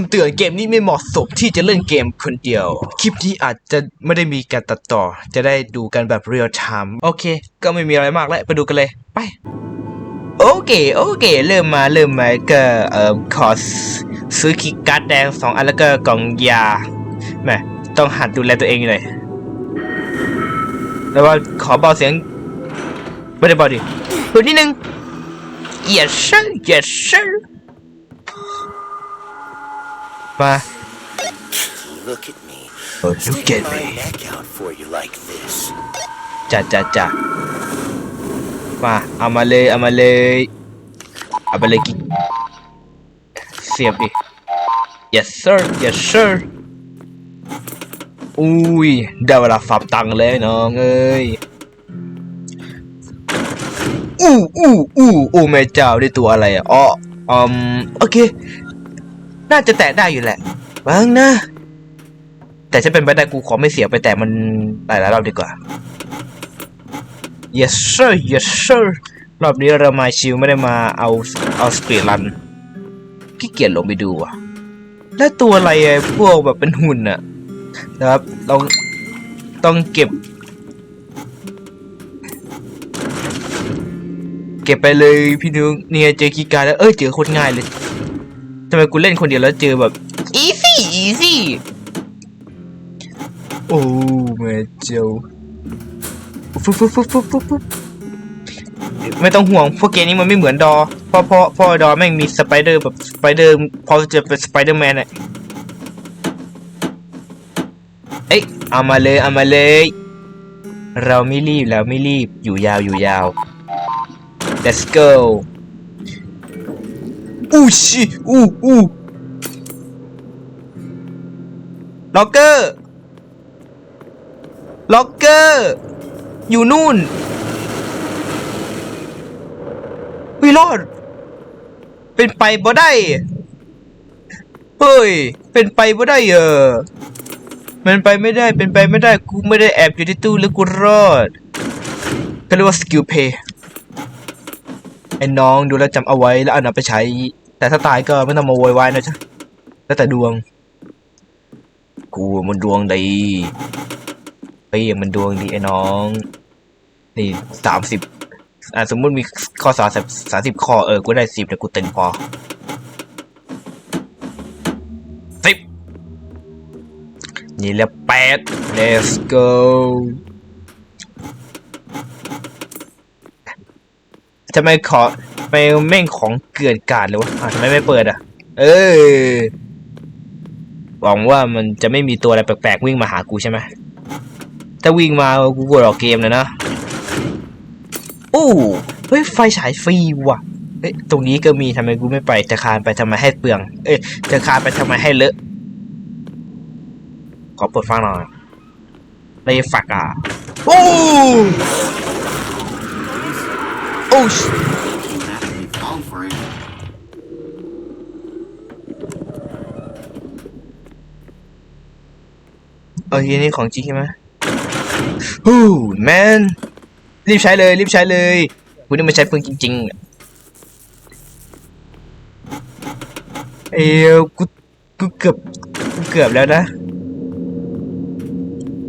ำเตือนเกมนี้ไม่เหมาะสมที่จะเล่นเกมคนเดียว คลิปนี้อาจจะไม่ได้มีการตัดต่อ จะได้ดูกันแบบเรียลไทม์โอเค ก็ไม่มีอะไรมากแล้ว ไปดูกันเลย ไป โอเค โอเค เริ่มมาเริ่มมาก็เอ่อขอซื้อคีย์การ์ดแดงสองอันแล้วก็กล่องยาแหมต้องหัดดูแลตัวเองหน่อยแล้วว่าขอเบาเสียงไม่ได้เบาดิตัวนิดนึง yes sir yes sir มา Look at me. Oh, look Sticking at my me. neck out for you like this. จ้ะจ้ะจ้ะมาเอามาเลยเอามาเลยเอาไปเลยกิ๊กเสียบดิ yes sir yes sir อุ้ยได้เวลาฝับตังค์เลยน้องเอ้ยอู้อู้อู้อู้แม่เจ้าได้ตัวอะไรอะอ๋ออืมโอเค น่าจะแตะได้อยู่แหละบ้างนะ แต่ถ้าเป็นไปได้กูขอไม่เสียไปแต่มันหลายๆรอบดีกว่า yes sir yes sir รอบนี้เรามาชิลไม่ได้มาเอาเอาสปีดรันขี้เกียจลงไปดูอะ แล้วตัวอะไรไอ้พวกแบบเป็นหุ่นอะนะครับต้องต้องเก็บ เก็บไปเลยพี่นุ้งเนี่ยเจอคีการแล้ว เออเจอโคตรง่ายเลยำไมกูเล่นคนเดียวแล้วเจอแบบ easy easy โอ้แม่เจ้าฟุบฟุบฟุบฟุบฟุบฟุบไม่ต้องห่วงพวกเกมนี้มันไม่เหมือนดอเพราะเพราะเพราะดอแม่งมีสไปเดอร์แบบสไปเดอร์พอจะเป็นสไปเดอร์แมนอะเอ้ยเอามาเลยเอามาเลย เราไม่รีบเราไม่รีบอยู่ยาวอยู่ยาว let's go อู้ชิอู้อู้ล็อกเกอร์ล็อกเกอร์อยู่นู่นวิรอด เป็นไปบ่ได้ เฮ้ย เป็นไปบ่ได้เออมันไปไม่ได้ เป็นไปไม่ได้ กูไม่ได้แอบอยู่ที่ตู้แล้วกูรอด ก็เรียกว่าสกิลเพย์ไอ้น้องดูแลวจำเอาไว้แล้วเอานำไปใช้ แต่ถ้าตายก็ไม่ต้องมาโวยวายนะจ๊ะแล้วแต่ดวง กูมันดวงดีเฮ้ยมันดวงดีไอ้น้อง นี่สามสิบอ่าสมมุติมีข้อสอบสามสิบข้อเออ กูได้สิบแต่กูเต็มพอสิบนี่แหละแปด let's go ทำไมขอ ไมแม่งของเกิดกาดเลยวะอะทำไมไม่เปิดอะ เออหวังว่ามันจะไม่มีตัวอะไรแปลกๆวิ่งมาหากูใช่ไหมถ้าวิ่งมากูกดออกเกมเลยนะโอ้เฮ้ยไฟฉายฟรีว่ะเฮ้ยตรงนี้ก็มีทำไมกูไม่ไปจะคานไปทำไมให้เปลือง เอ้ยจะคานไปทำไมให้เลอะขอเปิดฟังหน่อยเลยฝักอะโอ้โอ้ช Fall for it. เออทีนี้ของจริงใช่ไหมฮู้แมนรีบใช้เลย รีบใช้เลยกูนี่มาใช้ปืนจริงๆเอ้ยกูกูเกือบกูเกือบแล้วนะ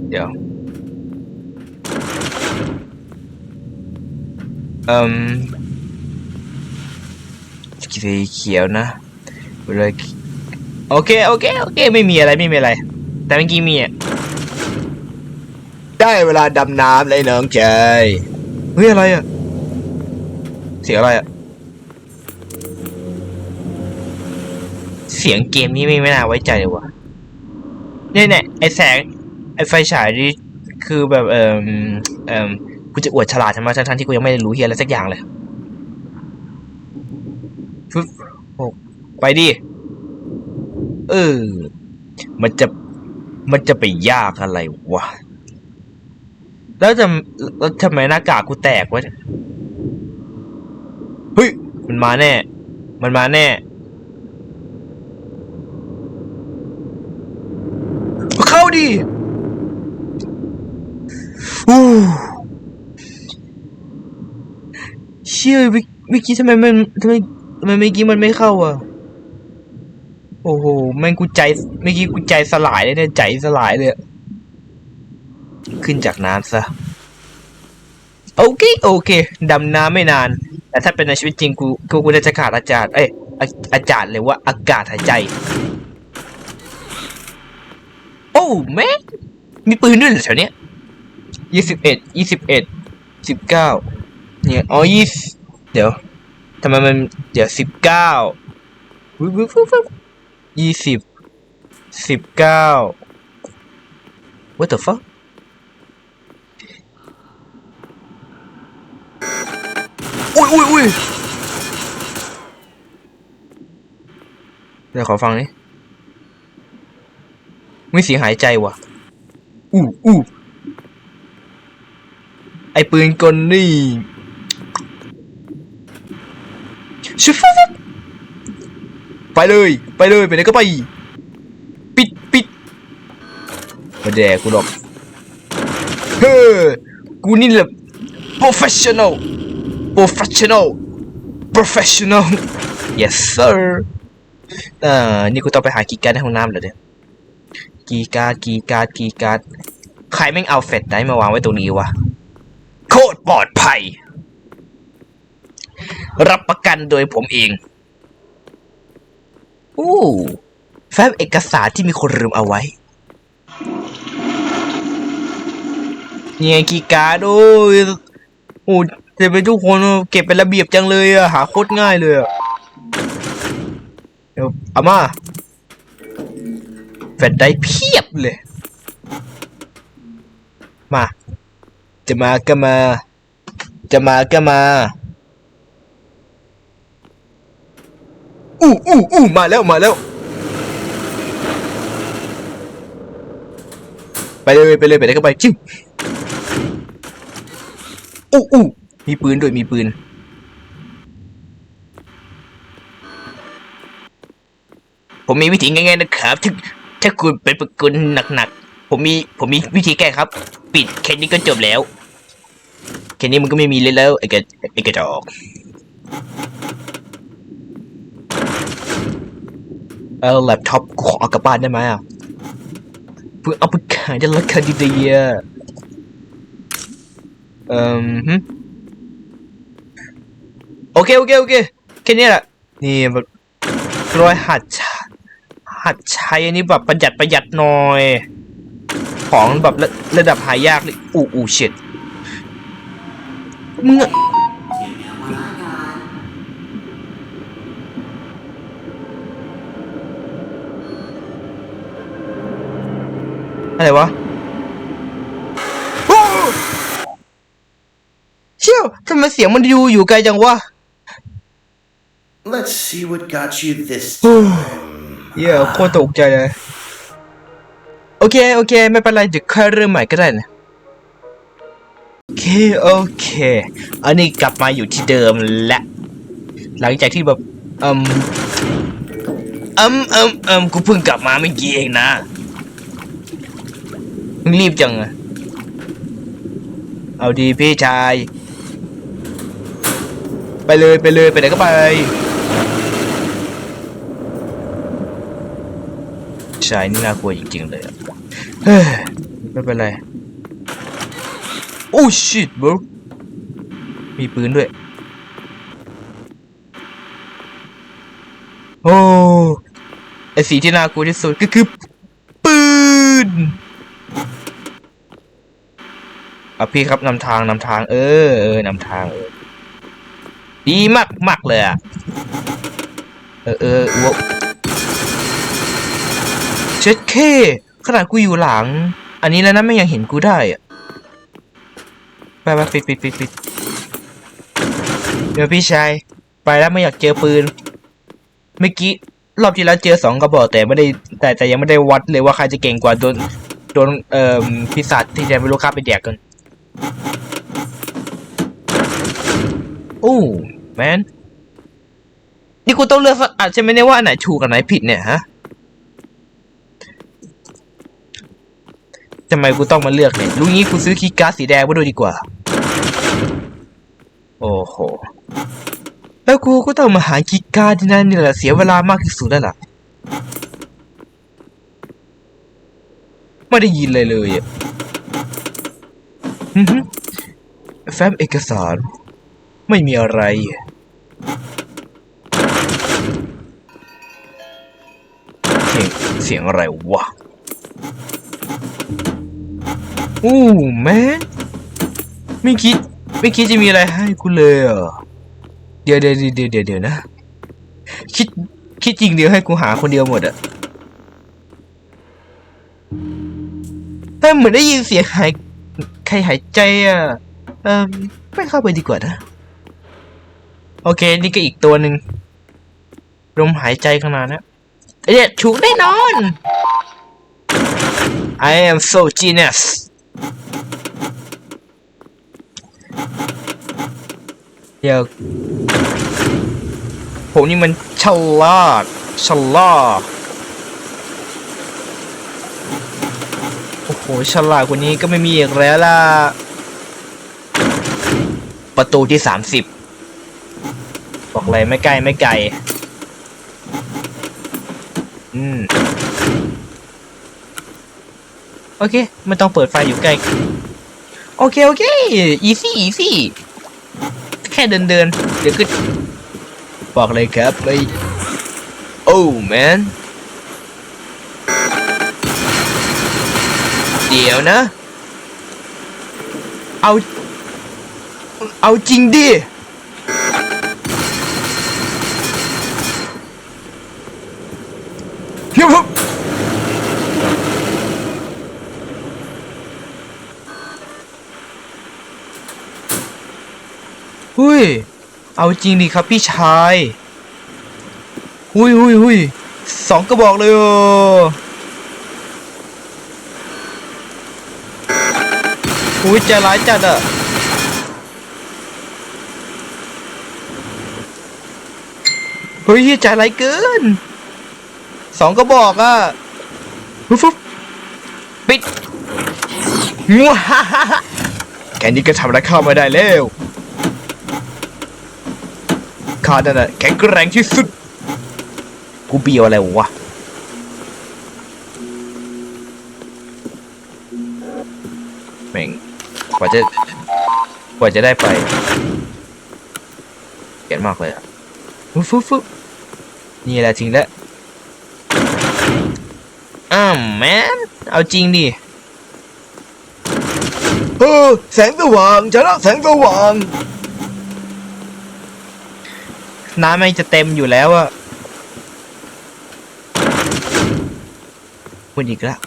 เดี๋ยวเอ่มสีเขียวนะเลยโอเค โอเค โอเค ไม่มีอะไร ไม่มีอะไร แต่เมื่อกี้มีอะได้เวลาดำน้ำเลยน้องชายเฮ้ยอะไรอะ เสียงอะไรอะ เสียงเกมนี้ไม่ไม่น่าไว้ใจเลยวะเนี่ยเนี่ยไอแสง ไอไฟฉายนี่คือแบบเอ่มเอ่มกูจะอวดฉลาดใช่ไหมทั้งๆที่กูยังไม่ได้รู้เฮียอะไรสักอย่างเลยฟึบโอ้ไปดิเออมันจะ มันจะไปยากอะไรวะ แล้วจะแล้วทำไมหน้ากากกูแตกวะเฮ้ย มันมาแน่ มันมาแน่เข้าดิอู้เชื่อเมื่อเมื่อกี้ทำไมมันทำไมทำไมเมื่อกี้มันไม่เข้าอะ โอ้โหแม่งกูใจเมื่อกี้กูใจสลายเลยเนี่ยใจสลายเลย ขึ้นจากน้ำซะ โอเค โอเค ดำน้ำไม่นาน แต่ถ้าเป็นในชีวิตจริงกูกูกูจะขาดอากาศเอ้ยอาอาจารย์เลยว่าอากาศหายใจ โอ้แม่มีปืนด้วยเหรอแถวเนี้ยยี่สิบเอ็ดยี่สิบเอ็ดสิบเก้าเนี่ยอ๋อยี่เดี๋ยวทำไมมันเดี๋ยวสิบเก้า ยี่สิบสิบเก้า what the fuck อุ้ยอุ้ยอุ้ยเดี๋ยวขอฟังนี่ไม่เสียงหายใจว่ะ อู้อู้ไอปืนกลนี่ชิฟฟ ไปเลย ไปเลยไปไหนก็ไป ปิดปิดมาแดกกูหรอกเฮ้อกูนี่แหละ professional professional professional yes sir เอ่อนี่กูต้องไปหากีการ์ดในห้องน้ำเหรอเนี่ยกีการ์ดกีการ์ดกีการ์ดใครแม่งเอาเฟดไหนมาวางไว้ตรงนี้วะโคตรปลอดภัย รับประกันโดยผมเอง อู้แฟ้มเอกสารที่มีคนลืมเอาไว้เนี่ยกีการ์ดโอ้ยโอ้จะเป็นทุกคนเก็บเป็นระเบียบจังเลยอะหาโคตรง่ายเลยอะเดี๋ยวเอามาแฟนได้เพียบเลย มา จะมาก็มา จะมาก็มา อู้อู้อู้มาแล้วมาแล้ว ไปเลยไปเลยไปเลยเข้าไปจิ้วอู้อู้มีปืนด้วยมีปืนผมมีวิธีง่ายๆนะครับถ้าถ้าคุณเป็นปกุลหนักๆ ผมมีผมมีวิธีแก้ครับ ปิดแค่นี้ก็จบแล้ว แค่นี้มันก็ไม่มีเลยแล้วไอ้กระไอ้กระจอก เอาแล็ปท็อปกูขอเอากลับบ้านได้ไหมอะเพื่อเอาไปขายได้ราคาดีๆอะเอ่มโอเคโอเคโอเคแค่นี้แหละนี่แบบรอยหัดชาหัดใช้อันนี้แบบประหยัดประหยัดหน่อย ของแบบระระดับหายากเลยอู้อู้เช็ดมึงอะ อะไรวะโอ้เชี่ยวทำไมเสียงมันอยู่อยู่ไกลจังวะ Let's see what got you this เหี้ยโคตรตกใจเลย โอเค โอเค ไม่เป็นไรเดี๋ยวค่อยเริ่มใหม่ก็ได้นะโอเค โอเค อันนี้กลับมาอยู่ที่เดิมและ หลังจากที่แบบอืมอืมอืมอืมกูเพิ่งกลับมาเมื่อกี้เองนะมึง รีบจังอะเอาดีพี่ชาย ไปเลยไปเลยไปไหนก็ไป ชายนี่น่ากลัวจริงๆเลยเฮ้ยไม่เป็นไร โอ้ชิตบรมีปืนด้วย โอ้ไอสีที่น่ากลัวที่สุดก็คือปืน อะพี่ครับนำทางนำทาง เออเออนำทางเออดีมากมากเลยอะ เออเอออวกเช็ดเคขนาดกูอยู่หลัง อันนี้แล้วนะไม่ยังเห็นกูได้อะไปไปปิดปิดปิดปิดเดี๋ยวพี่ชาย ไปแล้วไม่อยากเจอปืน เมื่อกี้รอบที่แล้วเจอสองกระบอกแต่ไม่ได้แต่แต่ยังไม่ได้วัดเลยว่าใครจะเก่งกว่าโดนโดนเอ่อพิศาจที่จะไม่รู้ค่าไปแดกกัน โอ้แมนนี่กูต้องเลือกสักอันใช่ไหมเนี่ยว่าอันไหนถูกอันไหนผิดเนี่ยฮะทำไมกูต้องมาเลือกเนี่ยรู้งี้กูซื้อคีย์การ์ดสีแดงมาด้วยดีกว่า โอ้โห แล้วกูก็ต้องมาหาคีย์การ์ดที่นั่นนี่แหละเสียเวลามากที่สุดแล้วล่ะ ไม่ได้ยินเลยเลยอะ แฟ้มเอกสาร ไม่มีอะไร เสียงเสียงอะไรวะ อู้แมนไม่คิด ไม่คิดจะมีอะไรให้กูเลยเหรอเดี๋ยวเดี๋ยวเดี๋ยวเดี๋ยวเดี๋ยวนะ คิด คิดจริงเดียวให้กูหาคนเดียวหมดอะแต่เหมือนได้ยินเสียงหาย ใครหายใจอะเออไม่เข้าไปดีกว่านะ โอเค นี่ก็อีกตัวหนึ่งลมหายใจขนาดนะเอ้ยถูกแน่นอน I am so genius เดี๋ยว ผมนี่มันฉลาดฉลาด โหฉลาดกว่านี้ก็ไม่มีอีกแล้วล่ะ ประตูที่สามสิบบอกเลยไม่ใกล้ไม่ไกล อืม โอเค ไม่ต้องเปิดไฟอยู่ใกล้ โอเค โอเค อีซี่อีซี่ แค่เดินเดินเดี๋ยวก็บอกเลยครับเลยโอ้แมน เดี๋ยวนะ เอา เอาจริงดิ เฮ้ยหุยเอาจริงดิครับพี่ชาย หุยหุยหุยสองกระบอกเลยโอ หุยใจร้ายจัดอะเฮ้ยใจร้ายเกินสองกระบอกอะฟุ๊บฟุ๊บปิดงัวแค่นี้ก็ทำอะไรเข้ามาได้แล้วข้านั่นน่ะแข็งแกร่งที่สุด กูเบียวอะไรวะ จะกว่าจะได้ไปเกลียดมากเลยอะฟุ๊บฟุ๊บฟุ๊บนี่แหละจริงแล้วอ้าวแมนเอาจริงดิเออแสงสว่างจะรักแสงสว่างน้ำมันจะเต็มอยู่แล้วอะพูดอีกแล้ว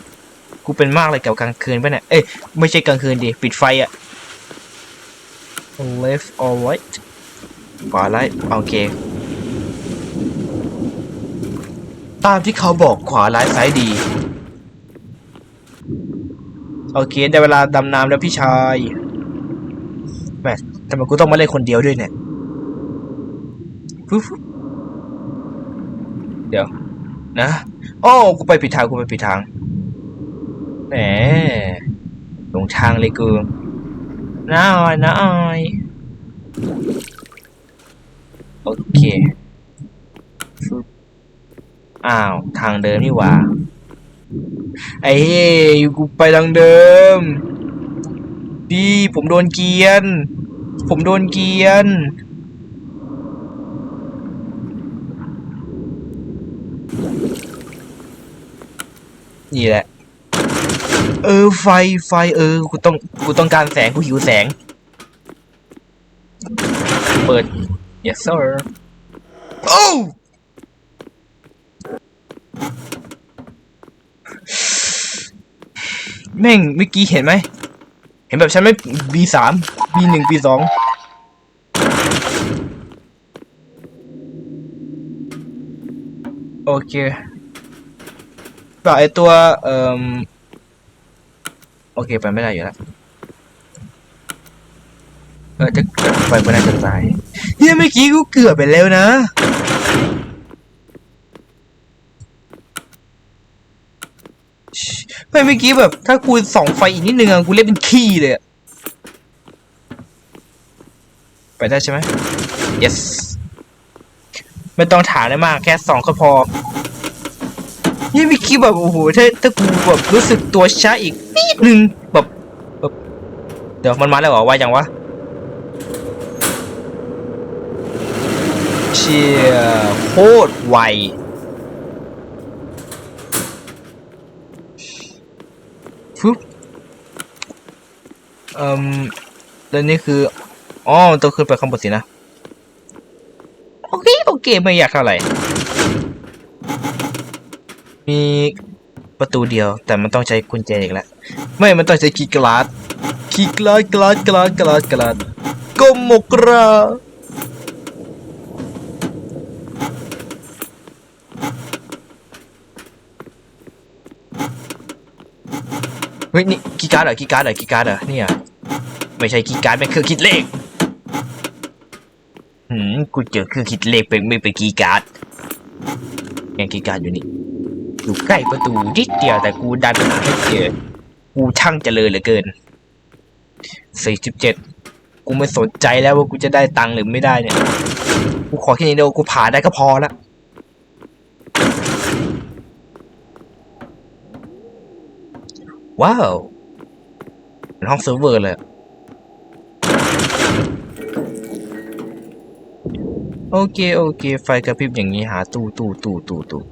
กูเป็นมากเลยกับกลางคืนปะเนี่ย เอ้ยไม่ใช่กลางคืนดิ ปิดไฟอะ left or right ขวาไลท์โอเค ตามที่เขาบอกขวาร้ายซ้ายดี โอเคได้เวลาดำน้ำแล้วพี่ชายแหมทำไมกูต้องมาเล่นคนเดียวด้วยเนี่ยเดี๋ยวนะ โอ้กูไปผิดทาง กูไปผิดทาง แหมหลงทางเลยกูน้าออยน้าออยโอเคฟึบอ้าว ทางเดิมนี่หว่า ไอ้เฮ้ยกูไปทางเดิมพี่ผมโดนเกียน ผมโดนเกียน นี่แหละ ออไฟไฟเออกูต้องกูต้องการแสงกูหิวแสง เปิด yes sir โอ้แม่งเมื่อกี้เห็นไหม เห็นแบบฉันไหม B สาม B หนึ่ง B สองโอเคก็ไอตัว เอ่อ โอเคไปไม่ได้อยู่แล้วเออจะไปไม่ได้จะตายเฮ้ยเมื่อกี้กูเกือบไปแล้วนะไม่เมื่อกี้แบบ ถ้ากูส่องไฟอีกนิดนึงอะกูเล่นเป็นขี้เลยไปได้ใช่ไหม yes ไม่ต้องถามได้มาก แค่สองก็พอ นี่ไม่คิดแบบโอ้โหถ้าถ้ากูแบบรู้สึกตัวช้าอีกนิดนึงแบบแบบเดี๋ยวมันมาแล้วเหรอว่ายังวะเชี่ยโคตรไวฟึบเอ่มแล้วนี่คืออ๋อมันต้องขึ้นไปข้างบนสินะ โอเค โอเค ไม่อยากเท่าไหร่ มีประตูเดียว แต่มันต้องใช้กุญแจอีกแล้วไม่มันต้องใช้คีย์กลาสคีย์กลาสกลาสกลาสกลาสกลาสกมมกราเฮ้ยนี่คีย์การ์ดเหรอคีย์การ์ดเหรอคีย์การ์ดเหรอเนี่ยไม่ใช่คีย์การ์ดเป็นเครื่องคิดเลขหืมกูเจอเครื่องคิดเลขเป็นไม่เป็นคีย์การ์ดไงคีย์การ์ดอยู่นี่ อยู่ใกล้ประตูนิดเดียวแต่กูดันหาไม่เจอกูช่างเจริญเหลือเกิน47กูไม่สนใจแล้วว่ากูจะได้ตังค์หรือไม่ได้เนี่ย กูขอแค่นี้เดียวกูผ่านได้ก็พอละว้าวเป็นห้องเซิร์ฟเวอร์เลย โอเค โอเค ไฟกระพริบอย่างนี้หาตู้ตู้ตู้ตู้ตู้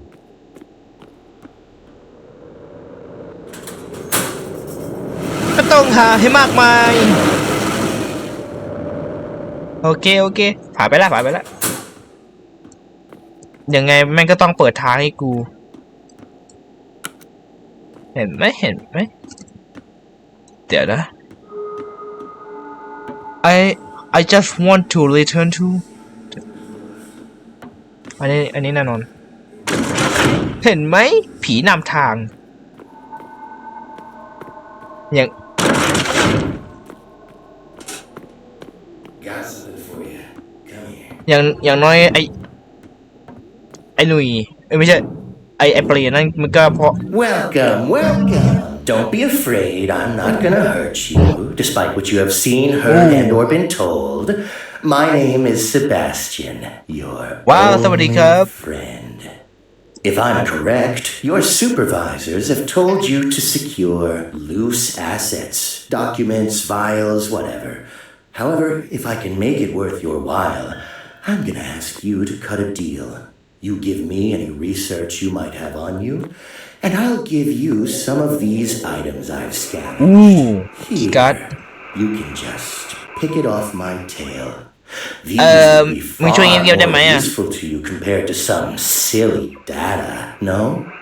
ก็ต้องหาให้มากมาย โอเคโอเคผ่านไปแล้วผ่านไปแล้วยังไงแม่งก็ต้องเปิดทางให้กู เห็นไหมเห็นไหมเดี๋ยวนะ I I just want to return to อันนี้อันนี้แน่นอน เห็นไหมผีนำทางอย่าง อย่างอย่างน้อยไอไอหนุ่ยเอ้ยไม่ใช่ ไอไอเปลี่ยนนั่นมันก็เพราะ Welcome, welcome. Don't be afraid. I'm not gonna hurt you, despite what you have seen, heard, and or been told. My name is Sebastian, your Wow, only สวัสดีครับ friend. If I'm correct, your supervisors have told you to secure loose assets, documents, files, whatever. However, if I can make it worth your while, I'm gonna ask you to cut a deal. You give me any research you might have on you, and I'll give you some of these items I've scattered. Ooh, Here. You can just pick it off my tail. These um, will be far more useful to you compared to some silly data. No.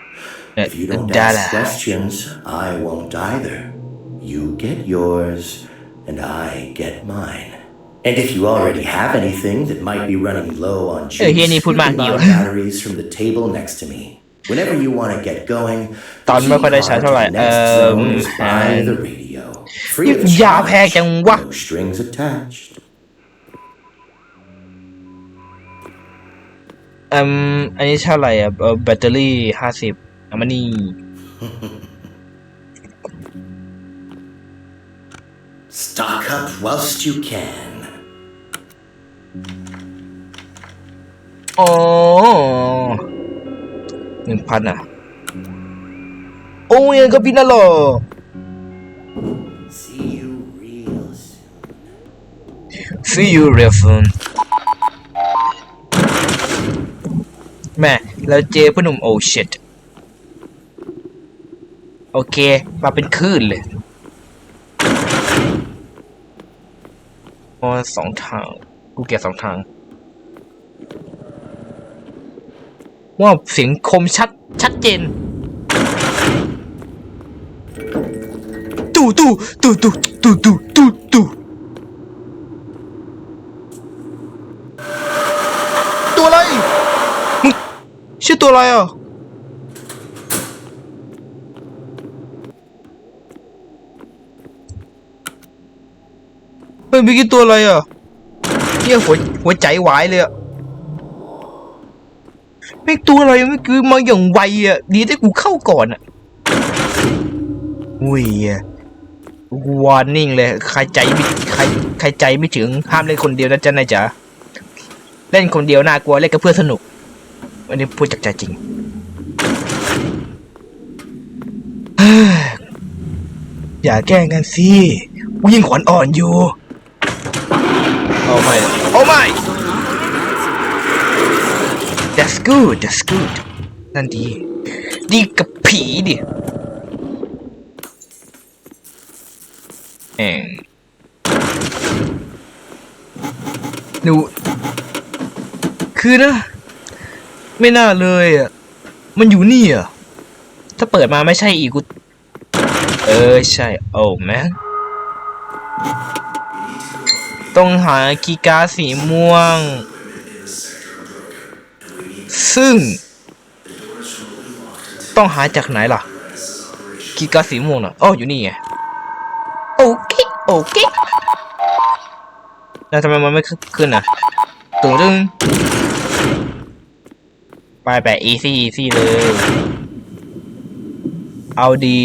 If you don't data. ask questions, I won't either. You get yours, and I get mine. And if you already have anything that might be running low on juice, เออเฮียนี่พูด you มาก can ดี buy ว่ะ batteries from the table next to me. Whenever you want to get going, ตอนไม่ค่อยได้ใช้เท่าไหร่ the next เอิ่ม zone is by the radio. Free of ยาแพงจังวะ no strings attached. อืมอันนี้เท่าไหร่อ่ะเอ่อแบตเตอรี่ห้าสิบเอามานี่ Stock up whilst you can. โอ๋อหนึ่งพันอะ โอ้ยก็พี่น่าหรอ See you real soon. แม่เราเจอพ่อหนุ่มโอชิตโอเค มาเป็นคลื่นเลยอ๋อสองทาง กูเก็บสองทาง ว่าเสียงคมชัด ชัดเจน ตู่ตู่ตู่ตู่ตู่ตู่ตู่ตู่ตัวอะไรมึงชื่อตัวอะไรอะเฮ้ยเมื่อกี้ตัวอะไรอะ เนี่ยหัวหัวใจหวายเลยอะไม่งตัวอะไรเมื่อกี้มาอย่างไวอะ ดีที่กูเข้าก่อนอะ อุ้ยอะกูวอร์นิ่งเลย ใครใจไม่ใครใครใจไม่ถึง ห้ามเล่นคนเดียวนะจ๊ะนายจ๋า เล่นคนเดียวน่ากลัว เล่นกับเพื่อนสนุก อันนี้พูดจากใจจริง อย่าแกล้งกันสิกูยิงขวัญอ่อนอยู่ โอ้ไม่โอ้ไม่ that's good that's good นั่นดี ดีกับผีดิเองหนูคือนะ ไม่น่าเลยอะ มันอยู่นี่อะ ถ้าเปิดมาไม่ใช่อีกกู เออใช่ โอ้แมน ต้องหากีย์การ์ดสีม่วง ซึ่ง ต้องหาจากไหนล่ะกีย์การ์ดสีม่วงน่ะอ๋ออยู่นี่ไงโอเคโอเคแล้วทำไมมันไม่ขึ้นอะตึงตึงไปไป easy easy เลย เอาดี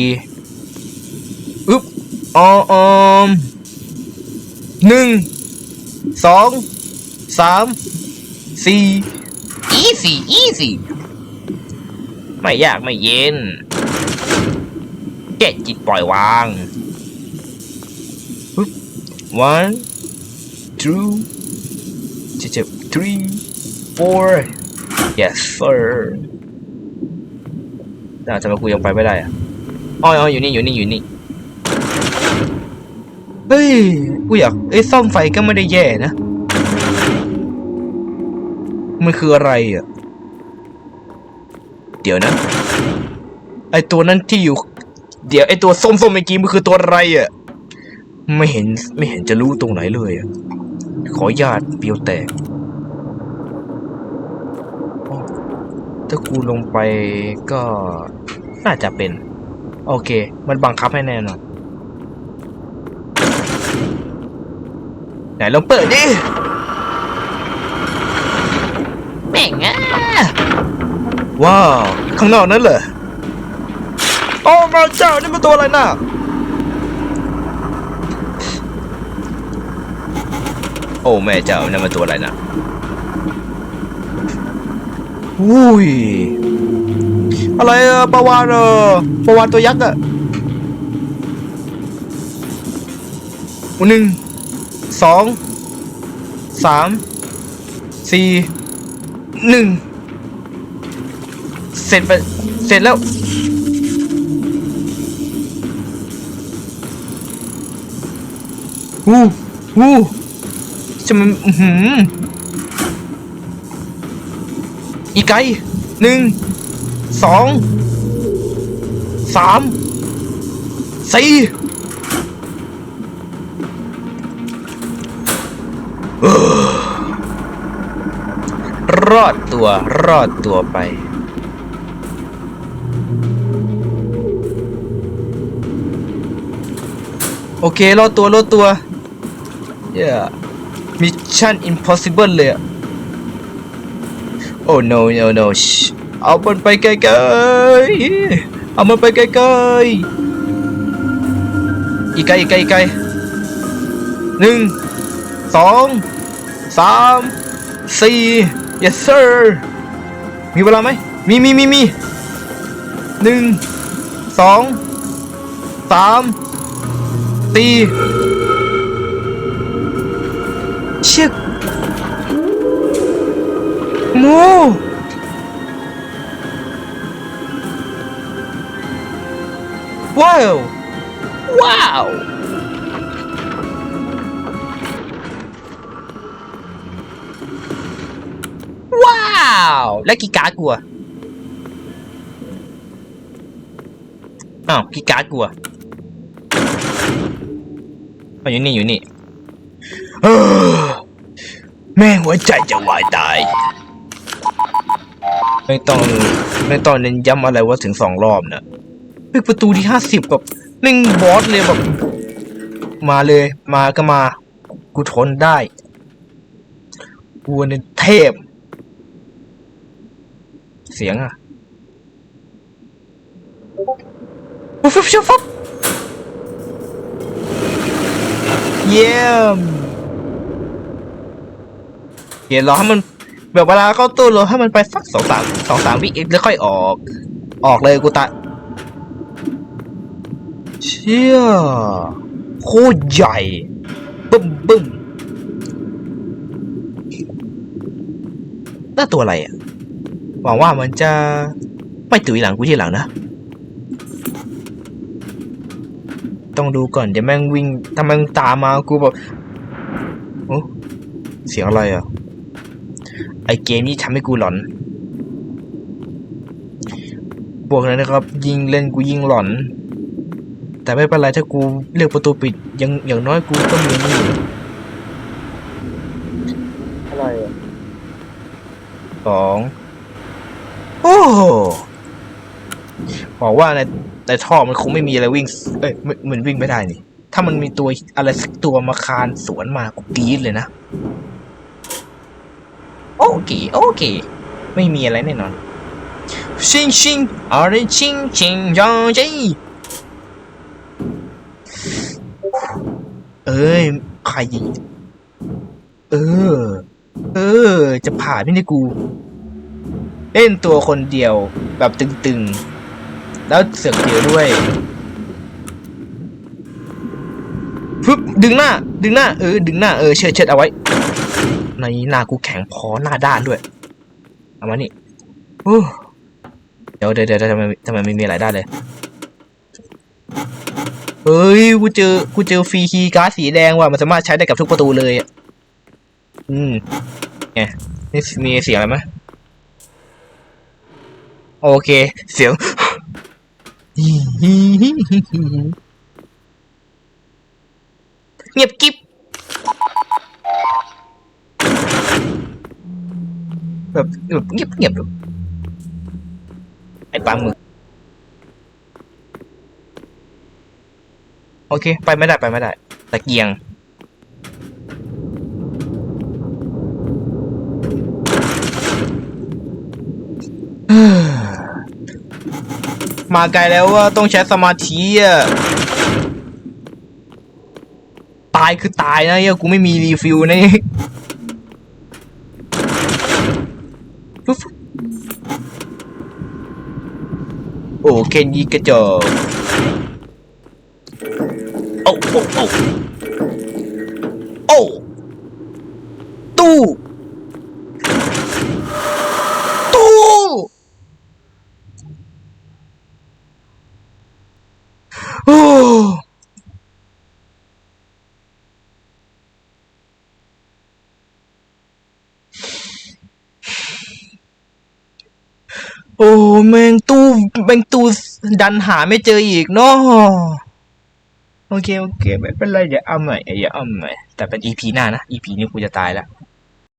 อึ๊บอออมหนึ่ง สองสามสี่ easy easy ไม่ยากไม่เย็นแกะจิตปล่อยวางปึ๊บ one two เจ็ดเจ็ด three four yes sir น่าจะมากูยังไปไม่ได้อะอ๋ออ๋ออยู่นี่อยู่นี่อยู่นี่ เฮ้ย กูอยากไอ้ยซ่อมไฟก็ไม่ได้แย่นะ มันคืออะไรอะ เดี๋ยวนะ ไอตัวนั้นที่อยู่ เดี๋ยวไอตัวส้มๆเมื่อกี้มันคือตัวอะไรอะ ไม่เห็นไม่เห็นจะรู้ตรงไหนเลยอะ ขอญาตเปียวแตกถ้ากูลงไปก็น่าจะเป็น โอเค มันบังคับให้แน่นอน ไหนลองเปิดดิแม่งอะว้าว ข้างนอกนั้นเหรอโอ้พระเจ้านี่มันตัวอะไรน่ะโอ้แม่เจ้านี่มันตัวอะไรน่ะอุ้ยอะไรอะปลาวานเออปลาวานตัวยักษ์อะหนึ่ง สองสามสี่หนึ่งเสร็จไปเสร็จแล้ว วู้วู้จะมันอือหืออีกไกลหนึ่งสองสามสี่ รอดตัวรอดตัวไป โอเค รอดตัว รอดตัว yeah mission impossible เลยอะ oh no no no เอามันไปไกลๆเอามันไปไกลๆอีกไกลอีกไกลอีกไกลหนึ่งสองสามสี่ yes sir มีเวลาไหมมีมีมีมีหนึ่งสองสามสี่เชิกโมว้าว ว้าวาวแล้วกีการ์ดกูอะอ้าวกีการ์ดกูอะอ๋ออยู่นี่อยู่นี่แม่งหัวใจจะวายตาย ไม่ต้องไม่ต้องเน้นย้ำอะไรว่าถึงสองรอบนะเฮ้ยประตูที่ห้าสิบแบบแม่งบอสเลยแบบ มาเลยมาก็มา กูทนได้กูเนี่ยเทพ เสียงอะฟุบฟุบฟุบฟุบเยี่ยมเดี๋ยวรอให้มันแบบเวลาเข้าตู้รอให้มันไปสักสองสามสองสามวิแล้วค่อยออก ออกเลยกูตะเชี่ยโคตรใหญ่บึ้มบึ้มน่าตัวอะไรอะ หวังว่ามันจะไม่ตุยหลังกูที่หลังนะ ต้องดูก่อนเดี๋ยวแม่งวิ่งถ้าแม่งตามมากูแบบโอ้เสียงอะไรอะ ไอเกมนี้ทำให้กูหลอนบวกเลยนะครับ ยิงเล่นกูยิงหลอน แต่ไม่เป็นไรถ้ากูเลือกประตูปิดยังอย่างน้อยกูก็มีนี่อยู่อะไรอะสองโอ้โห บอกว่าในในท่อมันคงไม่มีอะไรวิ่ง เอ้ยมันมันวิ่งไม่ได้นี่ ถ้ามันมีตัวอะไรสักตัวมาคานสวนมากูกรี๊ดเลยนะ โอเคโอเค ไม่มีอะไรแน่นอนชิงชิงอะไรชิงชิงยองจีเอ้ยใครยิงเออ เออ จะผ่านไม่ได้กู เล่นตัวคนเดียวแบบตึงๆ แล้วเสือกเดียวด้วยปึ๊บดึงหน้า ดึงหน้า เออ ดึงหน้า เออ เชิดเชิดเอาไว้ ในหน้ากูแข็งพอหน้าด้านด้วย เอามานี่โอ้เดี๋ยวเดี๋ยวเดี๋ยวทำไมทำไมไม่มีหลายด้านเลย เฮ้ย กูเจอ กูเจอฟรีคีการ์ดสีแดงว่ะ มันสามารถใช้ได้กับทุกประตูเลยอะ อืมไงนี่มีเสียงอะไรไหมโอเค เสียง เงียบกิ๊บแบบแบบเงียบเงียบแบบไอ้ปลาหมึกโอเค ไปไม่ได้ไปไม่ได้ตะเกียง มาไกลแล้วว่าต้องใช้สมาธิอะตายคือตายนะเหี้ยกูไม่มีรีฟิลนะเนี่ยโอ้เคนยีกระจอกโอ้โอ้โอ้โอ้ตู้ โอ้โอ้แมง ตู้แมงตูดันหาไม่เจออีกเนาะโอเค โอเค ไม่เป็นไร เดี๋ยวเอาใหม่เดี๋ยวเอาใหม่แต่เป็นอีพีหน้านะอีพีนี้กูจะตายแล้ว